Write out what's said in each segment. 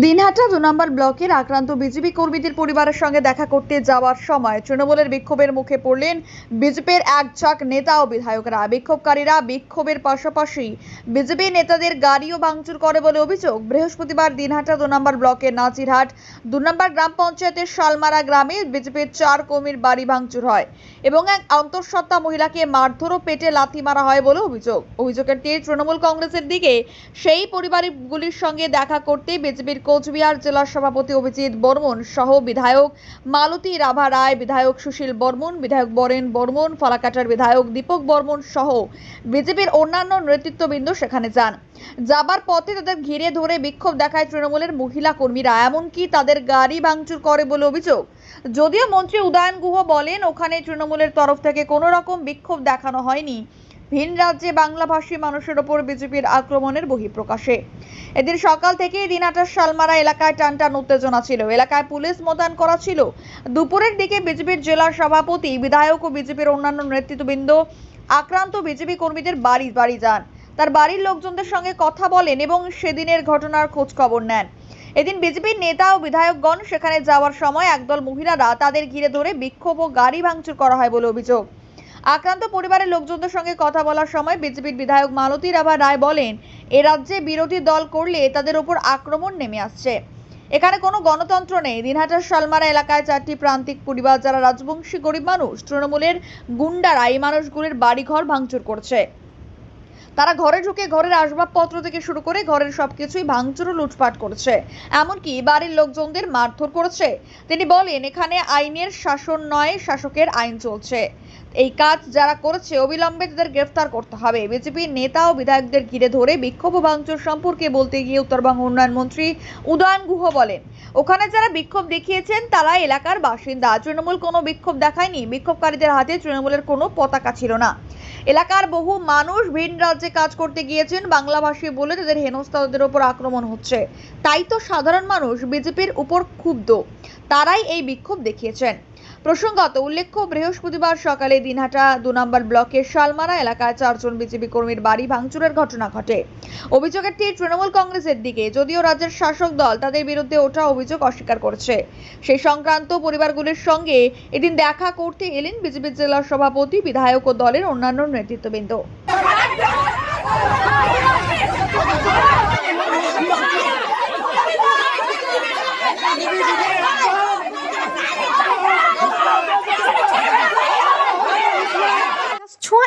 দিনহাটা দু নম্বর ব্লকের আক্রান্ত বিজেপি কর্মীদের পরিবারের সঙ্গে দেখা করতে যাওয়ার সময় তৃণমূলের বিক্ষোভের মুখে পড়লেন বিজেপির এক ঝাঁক নেতা ও বিধায়করা। বিক্ষোভকারীরা বিক্ষোভের পাশাপাশি বিজেপি নেতাদের গাড়িও ভাঙচুর করে বলে অভিযোগ। বৃহস্পতিবার দিনহাটা দু নম্বর ব্লকের নাচিরহাট দু নম্বর গ্রাম পঞ্চায়েতের শালমারা গ্রামে বিজেপির চার কর্মীর বাড়ি ভাঙচুর হয় এবং এক অন্তঃসত্ত্বা মহিলাকে মারধর ও পেটে লাথি মারা হয় বলে অভিযোগ। অভিযোগের তীর তৃণমূল কংগ্রেসের দিকে। সেই পরিবারগুলির সঙ্গে দেখা করতে বিজেপির কোচবিহার জেলা সভাপতি অভিজিৎ বর্মন সহ বিধায়ক মালতী রাভা রায়, বিধায়ক সুশীল বর্মন, বিধায়ক বরেন বর্মন, ফালাকাটার বিধায়ক দীপক বর্মন সহ বিজেপির অন্যান্য নেতৃত্ববৃন্দ সেখানে যান। যাবার পথে তাদের ঘিরে ধরে বিক্ষোভ দেখায় তৃণমূলের মহিলা কর্মীরা, এমনকি তাদের গাড়ি ভাঙচুর করে বলে অভিযোগ। যদিও মন্ত্রী উদয়ন গুহ বলেন, ওখানে তৃণমূলের তরফ থেকে কোনো রকম বিক্ষোভ দেখানো হয়নি। ভিন রাজ্যে বাংলাভাষী মানুষের ওপর বিজেপির আক্রমণের বহিঃপ্রকাশে। এদিন সকাল থেকেই দিনাটার শালমারা এলাকায় টানটান উত্তেজনা ছিল। এলাকায় পুলিশ মোতায়েন করা ছিল। দুপুরের দিকে বিজেপির জেলা সভাপতি, বিধায়ক ও বিজেপির অন্যান্য নেতৃত্ববৃন্দ আক্রান্ত বিজেপি কর্মীদের বাড়ি বাড়ি যান। তার বাড়ির লোকজনদের সঙ্গে কথা বলেন এবং সেদিনের ঘটনার খোঁজ খবর নেন। এদিন বিজেপির নেতা ও বিধায়কগণ সেখানে যাওয়ার সময় একদল মহিলারা তাদের ঘিরে ধরে বিক্ষোভ ও গাড়ি ভাঙচুর করা হয় বলে অভিযোগ। আক্রান্ত পরিবারের লোকজনদের সঙ্গে কথা বলার সময় বিজেপির বিধায়ক মালতী রাভা রায় বলেন, এ রাজ্যে বিরোধী দল করলে তাদের উপর আক্রমণ নেমে আসছে। এখানে কোনো গণতন্ত্র নেই। দিনহাটার শালমারা এলাকায় চারটি প্রান্তিক পরিবার যারা রাজবংশী গরিব মানুষ, তৃণমূলের গুন্ডারা এই মানুষগুলির বাড়িঘর ভাঙচুর করছে। তারা ঘরে ঢুকে ঘরের আসবাবপত্র থেকে শুরু করে ঘরের সবকিছুই ভাঙচুর ও লুটপাট করছে। এমনকি বাড়ির লোকজনদের মারধর করেছে। তিনি বলেন, এখানে আইনের শাসন নয়, শাসকের আইন চলছে। এই কাজ যারা করেছে অবিলম্বে তাদের গ্রেফতার করতে হবে। বিজেপির নেতা ও বিধায়কদের ঘিরে ধরে বিক্ষোভ ভাঙচুর সম্পর্কে বলতে গিয়ে উত্তরবঙ্গ উন্নয়ন মন্ত্রী উদয়ন গুহ বলেন, ওখানে যারা বিক্ষোভ দেখিয়েছেন, তারা এলাকার বাসিন্দা। তৃণমূল কোনো বিক্ষোভ দেখায়নি। বিক্ষোভকারীদের হাতে তৃণমূলের কোনো পতাকা ছিল না। এলাকার বহু মানুষ ভিন রাজ্যে কাজ করতে গিয়েছেন। বলে তাদের হেনস্থা তাদের উপর আক্রমণ হচ্ছে। তাই তো সাধারণ মানুষ বিজেপির উপর ক্ষুব্ধ। তারাই এই বিক্ষোভ দেখিয়েছেন। প্রসঙ্গত, উল্লেখ্য, বৃহস্পতিবার সকালে দিনহাটা দু নম্বর ব্লকের শালমারা এলাকায় চারজন বিজেপি কর্মীর বাড়ি ভাঙচুরের ঘটনা ঘটে। অভিযোগের তীর তৃণমূল কংগ্রেসের দিকে, যদিও রাজ্যের শাসক দল তাদের বিরুদ্ধে ওঠা অভিযোগ অস্বীকার করছে। সেই সংক্রান্ত পরিবারগুলির সঙ্গে এদিন দেখা করতে এলেন বিজেপি জেলা সভাপতি, বিধায়ক ও দলের অন্যান্য নেতৃত্ববৃন্দ।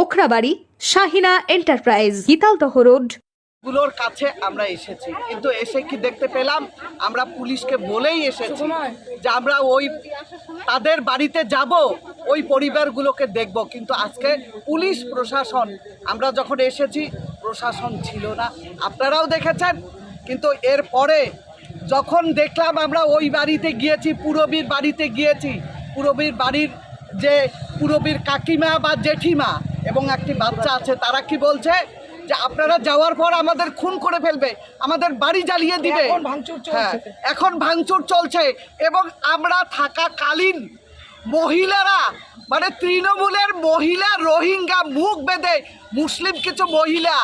Okhrabari, Shahina enterprise Gitaldaha road. গুলোর কাছে আমরা এসেছি। কিন্তু এসে কি দেখতে পেলাম? আমরা পুলিশকে বলেই এসেছি যে আমরা ওই তাদের বাড়িতে যাব, ওই পরিবারগুলোকে দেখব। কিন্তু আজকে পুলিশ, প্রশাসন, আমরা যখন এসেছি, প্রশাসন ছিল না। আপনারাও দেখেছেন? কিন্তু এর পরে যখন দেখলাম আমরা ওই বাড়িতে গিয়েছি, পুরবীর বাড়িতে গিয়েছি, পুরবীর বাড়ির যে, পুরবীর কাকিমা বা জেঠিমা এবং একটি বাচ্চা আছে তারা কি বলছে? যে আপনারা যাওয়ার পর আমাদের খুন করে ফেলবে আমাদের বাড়ি জ্বালিয়ে দিবে। এখন ভাঙচুর চলছে। হ্যাঁ, এখন ভাঙচুর চলছে এবং আমরা থাকাকালীন মহিলারা মানে তৃণমূলের মহিলা রোহিঙ্গা মুখ বেঁধে মুসলিম কিছু মহিলা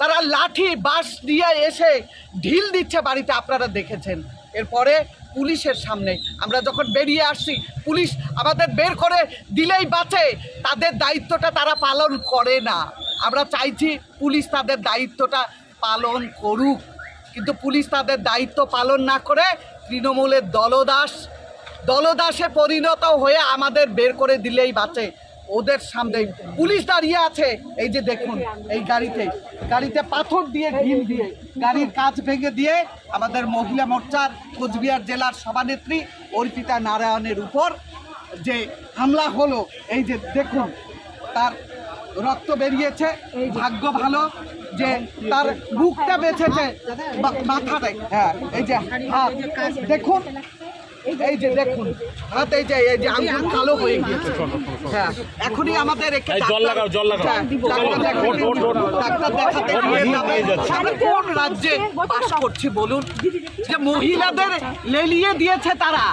তারা লাঠি বাঁশ দিয়ে এসে ঢিল দিচ্ছে বাড়িতে আপনারা দেখেছেন। এরপরে পুলিশের সামনে। আমরা যখন বেরিয়ে আসছি, পুলিশ আমাদের বের করে দিলেই বাঁচে। তাদের দায়িত্বটা তারা পালন করে না। আমরা চাইছি পুলিশ তাদের দায়িত্বটা পালন করুক। কিন্তু পুলিশ তাদের দায়িত্ব পালন না করে তৃণমূলের দলদাস, দলদাসে পরিণত হয়ে আমাদের বের করে দিলেই বাঁচে। ওদের সামনে পুলিশ দাঁড়িয়ে আছে। এই যে দেখুন, এই গাড়িতে গাড়িতে পাথর দিয়ে, ঢিল দিয়ে, গাড়ির কাজ ভেঙে দিয়ে আমাদের মহিলা মোর্চার কোচবিহার জেলার সভানেত্রী অর্পিতা নারায়ণের উপর যে হামলা হলো, এই যে দেখুন, তার রক্ত বেরিয়েছে। ভাগ্য ভালো যে তার মুখটা বেঁচেছে মাথাটাই হ্যাঁ এই যে দেখুন এই যে দেখুন হাত এই যে এই যে আঙ্গুল কালো হয়ে গিয়েছে। হ্যাঁ এখনই আমাদের একে জল লাগাও, জল লাগাও। ডাক্তার দেখাতে-। আমরা কোন রাজ্যে বাস করছি বলুন? যে মহিলাদের লেলিয়ে দিয়েছে তারা।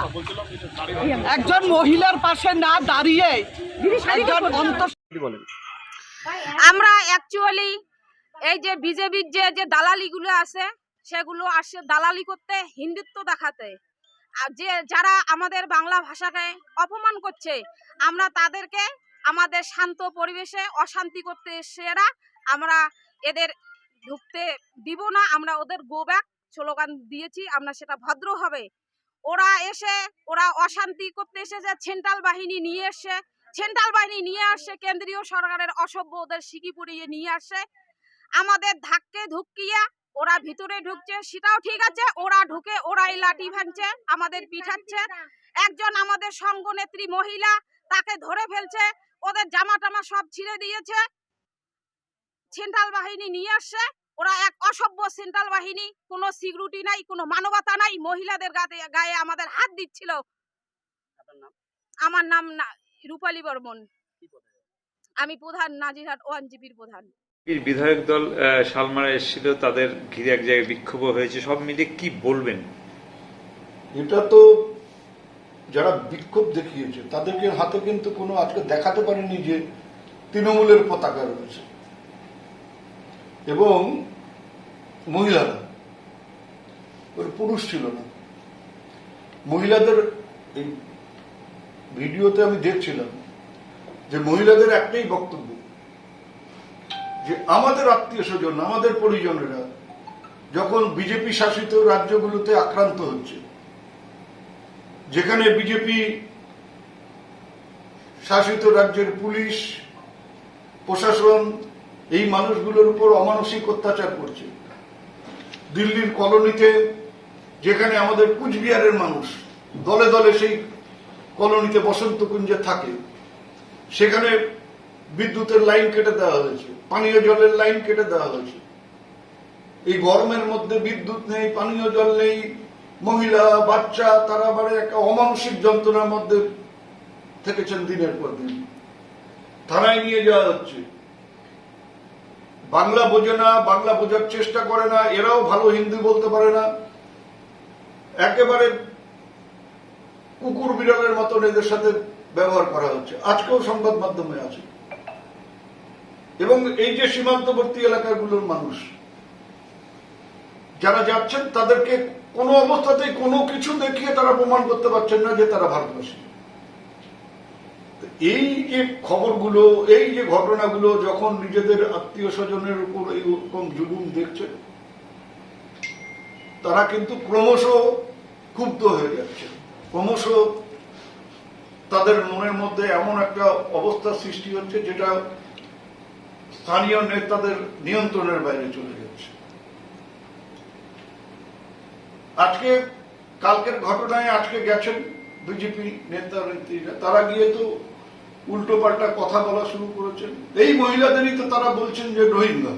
একজন মহিলার পাশে না দাঁড়িয়ে একজন অন্তঃ আমরা অ্যাকচুয়ালি এই যে বিজেপির যে যে দালালিগুলো আছে সেগুলো আসে দালালি করতে হিন্দুত্ব দেখাতে। যে যারা আমাদের বাংলা ভাষাকে অপমান করছে, আমরা তাদেরকে আমাদের শান্ত পরিবেশে অশান্তি করতে এসে এরা আমরা এদের ঢুকতে দিব না, আমরা ওদের গো স্লোগান দিয়েছি, আমরা সেটা ভদ্র হবে। ওরা এসে, ওরা অশান্তি করতে এসেছে সেন্ট্রাল বাহিনী নিয়ে এসে, সেন্ট্রাল বাহিনী নিয়ে আসছে কেন্দ্রীয় সরকারের অসভ্য ওদের সিকি পুড়িয়ে নিয়ে আসছে আমাদের ধাক্কে ধুকিয়ে ওরা ভিতরে ঢুকছে সেটাও ঠিক আছে ওরা ঢুকে ওরাই লাঠি ভাঙছে আমাদের পিঠাচ্ছে একজন আমাদের সঙ্গনেত্রী মহিলা তাকে ধরে ফেলছে ওদের জামা টামা সব ছিঁড়ে দিয়েছে। সেন্ট্রাল বাহিনী নিয়ে আসছে ওরা এক অসভ্য সেন্ট্রাল বাহিনী কোনো সিকিউরিটি নাই কোনো মানবতা নাই মহিলাদের গায়ে গায়ে আমাদের হাত দিচ্ছিল। আমার নাম না রূপালী বর্মন। আমি প্রধান নাজিরহাট ওয়ান জিপির প্রধান। বিধায়ক দল শালমারা এসেছিল, তাদের ঘিরে এক জায়গায় বিক্ষোভ হয়েছে। সব মিলিয়ে কি বলবেন? এটা তো যারা বিক্ষোভ দেখিয়েছে, তাদেরকে হাতে কিন্তু কোনো আজকে দেখাতে পারেনি যে তৃণমূলের পতাকা রয়েছে। এবং মহিলারা, ওর পুরুষ ছিল না। মহিলাদের এই ভিডিওতে আমি দেখছিলাম যে মহিলাদের একটাই বক্তব্য যে আমাদের আত্মীয় স্বজন, আমাদের পরিজনেরা যখন বিজেপি শাসিত রাজ্যগুলোতে আক্রান্ত হচ্ছে, যেখানে বিজেপি শাসিত রাজ্যের পুলিশ, প্রশাসন, এই মানুষগুলোর উপর অমানসিক অত্যাচার করছে। দিল্লির কলোনিতে যেখানে আমাদের কুচবিহারের মানুষ দলে দলে সেই কলোনিতে বসন্ত কুঞ্জে থাকে, সেখানে বিদ্যুতের লাইন কেটে দেওয়া হয়েছে, পানীয় জলের লাইন কেটে দেওয়া হয়েছে। এই গরমের মধ্যে বিদ্যুৎ নেই, পানীয় জল নেই, মহিলা, বাচ্চা, তারা মানে একটা অমানসিক যন্ত্রণার মধ্যে থেকেছেন দিনের পর দিন। থানায় নিয়ে যাওয়া হচ্ছে। বাংলা বোঝে না, বাংলা বোঝার চেষ্টা করে না, এরাও ভালো হিন্দি বলতে পারে না। একেবারে কুকুর বিড়ালের মতন এদের সাথে ব্যবহার করা হচ্ছে। আজকেও সংবাদ মাধ্যমে আছে। এবং এই যে সীমান্তবর্তী এলাকাগুলোর মানুষ, যারা যাচ্ছেন, তাদেরকে কোনো অবস্থাতেই কোনো কিছু দেখিয়ে তারা প্রমাণ করতে পারছেন না যে তারা ভারতবাসী। এই যে খবরগুলো, এই যে ঘটনাগুলো যখন নিজেদের আত্মীয় স্বজনের উপর এরকম জুলুম দেখছে, তারা কিন্তু ক্রমশ ক্ষুব্ধ হয়ে যাচ্ছে। ক্রমশ তাদের মনের মধ্যে এমন একটা অবস্থা সৃষ্টি হচ্ছে যেটা স্থানীয় নেতাদের নিয়ন্ত্রণের বাইরে চলে যাচ্ছে। আজকে, কালকের ঘটনায় আজকে গেছেন বিজেপি নেতা নেত্রীরা। তারা গিয়ে তো উল্টো পাল্টা কথা বলা শুরু করেছেন। এই মহিলাদেরই তো তারা বলছেন যে রোহিঙ্গা।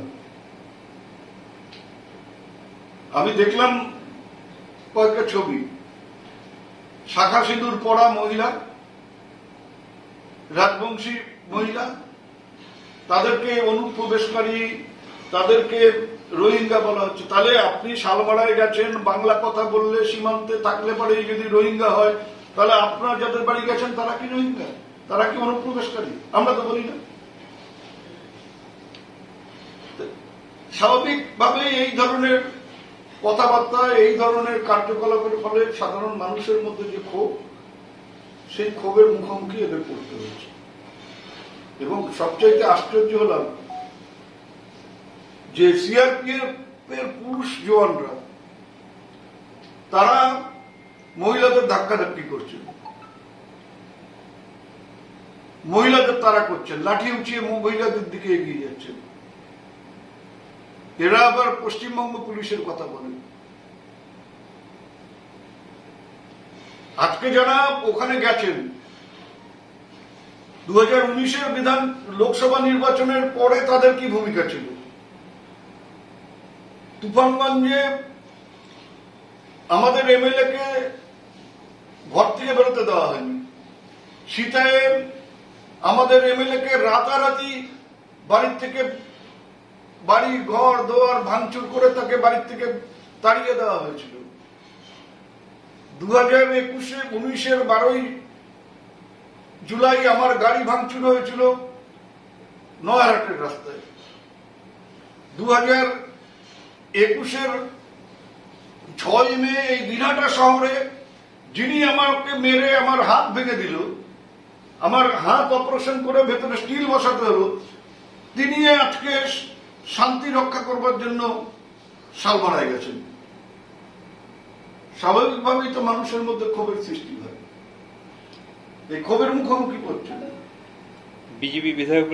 আমি দেখলাম কয়েকটা ছবি। শাখা সিঁদুর পরা মহিলা, রাজবংশী মহিলা তাদেরকে অনুপ্রবেশকারী, তাদেরকে রোহিঙ্গা বলা হচ্ছে। তাহলে আপনি শালমারায় গেছেন, বাংলা কথা বললে সীমান্তে থাকলে পরেই যদি রোহিঙ্গা হয়, তাহলে আপনার যাদের বাড়ি গেছেন, তারা কি রোহিঙ্গা? তারা কি অনুপ্রবেশকারী? আমরা তো বলি না। স্বাভাবিকভাবে এই ধরনের কথাবার্তা, এই ধরনের কার্যকলাপের ফলে সাধারণ মানুষের মধ্যে যে ক্ষোভ, সেই ক্ষোভের মুখোমুখি এদের পড়তে হয়েছে এবং সবচাইতে আশ্চর্য হলাম যে সিআরপিএফ এর পুরুষ জওয়ানরা, তারা মহিলাদের ধাক্কাধাক্কি করছেন। মহিলাদের তারা করছেন, লাঠি উঁচিয়ে মহিলাদের দিকে এগিয়ে যাচ্ছেন। এরা আবার পশ্চিমবঙ্গ পুলিশের কথা বলেন। আজকে যারা ওখানে গেছেন। দু হাজার বিধান লোকসভা নির্বাচনের পরে তাদের কি ভূমিকা ছিল? তুফানগঞ্জে আমাদের এমএলএ কে ঘর থেকে বেরোতে দেওয়া হয়নি। শীতায় আমাদের এমএলএ কে রাতারাতি বাড়ির থেকে বাড়ি, ঘর, দোয়ার ভাঙচুর করে তাকে বাড়ির থেকে তাড়িয়ে দেওয়া হয়েছিল। দু হাজার একুশে, উনিশের বারোই জুলাই আমার গাড়ি ভাঙচুর হয়েছিল নয়ারহাটের রাস্তায়। দু হাজার একুশের ছয় মে এই দিনহাটা শহরে যিনি আমাকে মেরে আমার হাত ভেঙে দিল, আমার হাত অপারেশন করে ভেতরে স্টিল বসাতে হলো, তিনি আজকে শান্তি রক্ষা করবার জন্য সালমারায় গেছেন। স্বাভাবিকভাবেই তো মানুষের মধ্যে ক্ষোভের সৃষ্টি হয়। এই ক্ষোভের মুখোমুখি করছে বিজেপি বিধায়ক